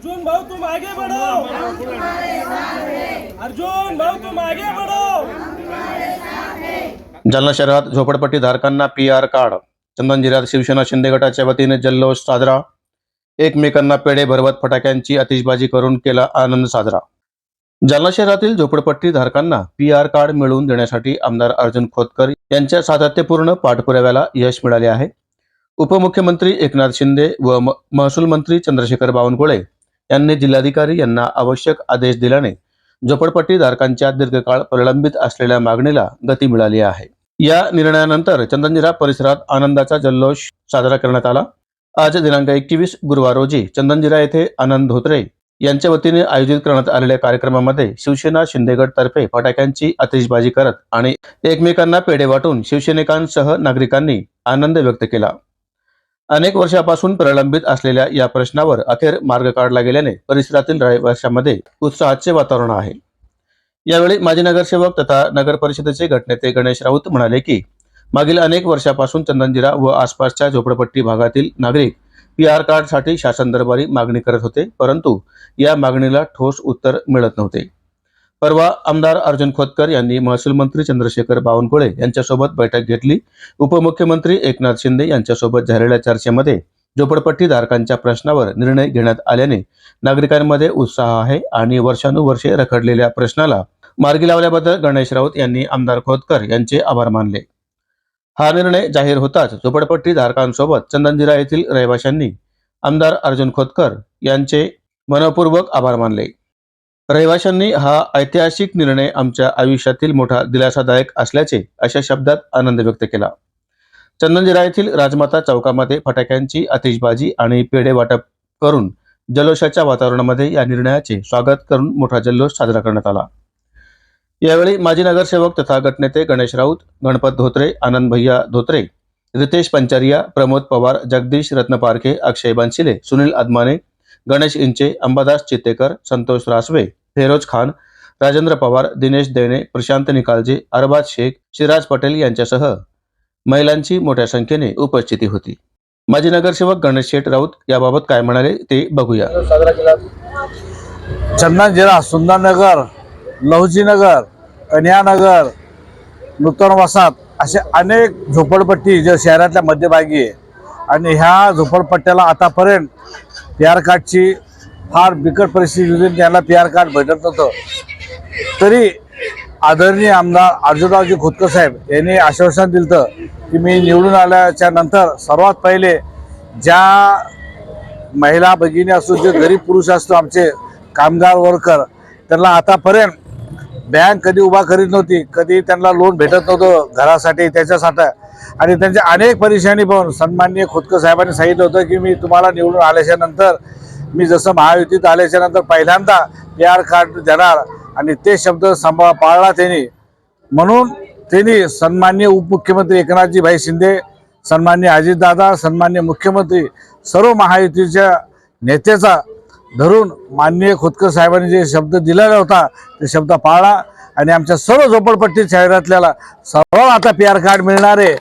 अर्जुन भाऊ तुम आगे बढ़ो अर्जुन भाऊ तुम आगे बढ़ो जालना शहरात झोपडपट्टी धारकांना पी आर कार्ड. चंदन जिल्ह्यात शिवसेना शिंदे गटाच्या वतीने जल्लोष साजरा. एकमेकांना पेढे भरवत फटाक्यांची आतिषबाजी करून केला आनंद साजरा. जालना शहरातील झोपडपट्टी धारकांना पी आर कार्ड मिळवून देण्यासाठी आमदार अर्जुन खोतकर यांच्या सातत्यपूर्ण पाठपुराव्याला यश मिळाले आहे. उपमुख्यमंत्री एकनाथ शिंदे व महसूल मंत्री चंद्रशेखर बावनकुळे यांनी जिल्हाधिकारी यांना आवश्यक आदेश दिल्याने झोपडपट्टीधारकांच्या दीर्घकाळ प्रलंबित असलेल्या मागणीला गती मिळाली आहे. या निर्णयानंतर चंदनजिरा परिसरात आनंदाचा जल्लोष साजरा करण्यात आला. आज दिनांक एकवीस गुरुवार रोजी चंदनजिरा येथे आनंद धोत्रे यांच्या वतीने आयोजित करण्यात आलेल्या कार्यक्रमामध्ये शिवसेना शिंदेगड तर्फे फटाक्यांची आतिषबाजी करत आणि एकमेकांना पेढे वाटून शिवसैनिकांसह नागरिकांनी आनंद व्यक्त केला. अनेक वर्षापासून प्रलंबित असलेल्या या प्रश्नावर अखेर मार्ग काढला गेल्याने परिसरातील रहिवाशांमध्ये उत्साहाचे वातावरण आहे. यावेळी माजी नगरसेवक तथा नगर परिषदेचे गटनेते गणेश राऊत म्हणाले की मागील अनेक वर्षापासून चंदनजिरा व आसपासच्या झोपडपट्टी भागातील नागरिक पी आर कार्डसाठी शासन दरबारी मागणी करत होते परंतु या मागणीला ठोस उत्तर मिळत नव्हते. परवा आमदार अर्जुन खोतकर यांनी महसूल मंत्री चंद्रशेखर बावनकुळे यांच्यासोबत बैठक घेतली. उपमुख्यमंत्री एकनाथ शिंदे यांच्यासोबत झालेल्या चर्चेमध्ये झोपडपट्टी धारकांच्या प्रश्नावर निर्णय घेण्यात आल्याने नागरिकांमध्ये उत्साह आहे आणि वर्षानुवर्षे रखडलेल्या प्रश्नाला मार्गी लावल्याबद्दल गणेश राऊत यांनी आमदार खोतकर यांचे आभार मानले. हा निर्णय जाहीर होताच झोपडपट्टी धारकांसोबत चंदनजिरा येथील रहिवाशांनी आमदार अर्जुन खोतकर यांचे मनपूर्वक आभार मानले. रहिवाशांनी हा ऐतिहासिक निर्णय आमच्या आयुष्यातील मोठा दिलासादायक असल्याचे अशा शब्दात आनंद व्यक्त केला. चंदनजिरा येथील राजमाता चौकामध्ये फटाक्यांची आतिषबाजी आणि पेढे वाटप करून जल्लोषाच्या वातावरणामध्ये या निर्णयाचे स्वागत करून मोठा जल्लोष साजरा करण्यात आला. यावेळी माजी नगरसेवक तथा गटनेते गणेश राऊत गणपत धोत्रे आनंद भैया धोत्रे रितेश पंचारिया प्रमोद पवार जगदीश रत्नपारखे अक्षय बनसिले सुनील अदमाने गणेश इंचे अंबादास चित्तेकर संतोष रासवे फेरोज खान राजेंद्र पवार दिनेश देणे प्रशांत निकालजे अरबाज शेख शिराज पटेल यांच्यासह महिलांची मोठ्या संख्येने उपस्थिती होती. माजी नगरसेवक गणेश शेठ राऊत याबाबत काय म्हणाले ते बघूया. चंदन जिरा सुंदरनगर लहुजीनगर कन्यानगर नूतन वसाहत असे अनेक झोपडपट्टी जे शहरातल्या मध्यभागी आहे. आणि ह्या झोपडपट्ट्याला आतापर्यंत पी आर कार्डची फार बिकट परिस्थिती होती. पी आर कार्ड भेटत नव्हतं. तरी आदरणीय आमदार अर्जुनरावजी खोतकर साहेब यांनी आश्वासन दिलं की मी निवडून आल्याच्यानंतर सर्वात पहिले ज्या महिला भगिनी असो जे गरीब पुरुष असतो आमचे कामगार वर्कर त्यांना आतापर्यंत बँक कधी उभा करीत नव्हती कधी त्यांना लोन भेटत नव्हतं घरासाठी त्याच्यासाठी. आणि त्यांच्या अनेक परेशानी पण सन्माननीय खोतकर साहेबांनी सांगितलं होतं की मी तुम्हाला निवडून आल्याच्यानंतर मी जसं महायुतीत आल्याच्यानंतर पहिल्यांदा पी आर कार्ड देणार आणि ते शब्द सांभाळ पाळला त्यांनी. म्हणून त्यांनी सन्माननीय उपमुख्यमंत्री एकनाथजी भाई शिंदे सन्मान्य अजितदादा सन्माननीय मुख्यमंत्री सर्व महायुतीच्या नेत्याचा धरून माननीय खोतकर साहेबांनी जे शब्द दिलेला होता ते शब्द पाळला आणि आमच्या सर्व झोपडपट्टी शहरातल्याला सर्व आता पी आर कार्ड मिळणार आहे.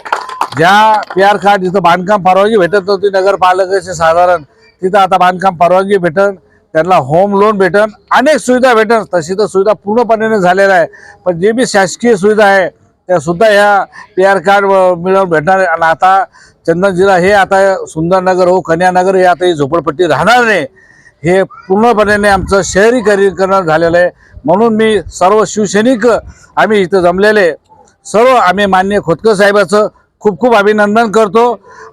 ज्या पी आर कार्ड जिथं बांधकाम परवानगी भेटत नव्हती नगरपालिकेचे साधारण तिथं आता बांधकाम परवानगी भेटन त्यांना होम लोन भेटन अनेक सुविधा भेटन. तशी तर सुविधा पूर्णपणे झालेल्या आहे पण जे बी शासकीय सुविधा आहे त्या सुद्धा ह्या पी आर कार्ड मिळवून भेटणार आहे आणि आता चंदन जिल्हा हे आता सुंदरनगर हो कन्यानगर हे आता ही झोपडपट्टी राहणार नाही. हे पूर्णपणे आमचं शहरीकरीकरण झालेलं आहे. म्हणून मी सर्व शिवसैनिक आम्ही इथं जमलेले. सर्व आम्ही मान्य खोतकर साहेबाचं खूप खूप अभिनंदन करतो.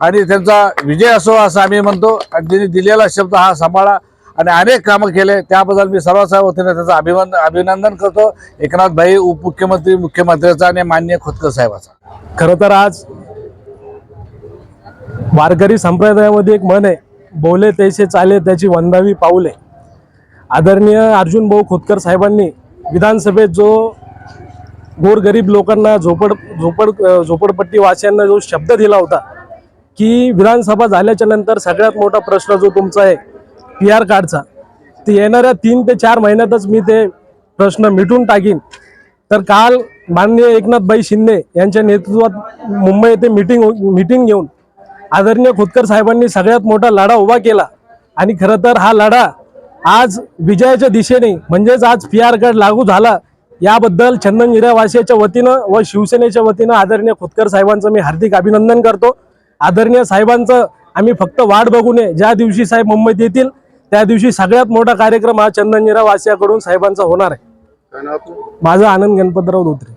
आणि त्यांचा विजय असो असं आम्ही म्हणतो. आणि त्यांनी दिलेला शब्द हा सांभाळा. आणि अनेक कामं केले. त्याबद्दल मी सर्वसाहेब वतीने त्याचं अभिमान अभिनंदन करतो. एकनाथ भाई उपमुख्यमंत्री मुख्यमंत्र्याचा आणि मान्य खोतकर साहेबाचा. खरं तर आज वारकरी संप्रदायामध्ये एक म्हण आहे बोले तैसे चाले त्याची वंदावी पाऊले. आदरणीय अर्जुन भाऊ खोतकर साहेबांनी विधानसभेत जो गोरगरीब लोकांना झोपड झोपड झोपडपट्टी वासियांना जो शब्द दिला होता की विधानसभा झाल्याच्यानंतर सगळ्यात मोठा प्रश्न जो तुमचा आहे पी आर कार्डचा ते येणाऱ्या तीन ते चार महिन्यातच मी ते प्रश्न मिटून टाकीन. तर काल माननीय एकनाथबाई शिंदे यांच्या नेतृत्वात मुंबई येथे मीटिंग मिटिंग घेऊन आदरणीय खोतकर साहेबांनी सगळ्यात मोठा लढा उभा केला. आणि खरं तर हा लढा आज विजयाच्या दिशेने म्हणजेच आज पी आर कार्ड लागू झाला याबद्दल चंदनजिऱ्यावासियाच्या वतीनं व शिवसेनेच्या वतीनं आदरणीय खोतकर साहेबांचं मी हार्दिक अभिनंदन करतो. आदरणीय साहेबांचं आम्ही फक्त वाट बघू नये. ज्या दिवशी साहेब मुंबईत येतील त्या दिवशी सगळ्यात मोठा कार्यक्रम हा चंदनजिरा वासियाकडून साहेबांचा होणार आहे. माझा आनंद गणपतराव धोत्रे.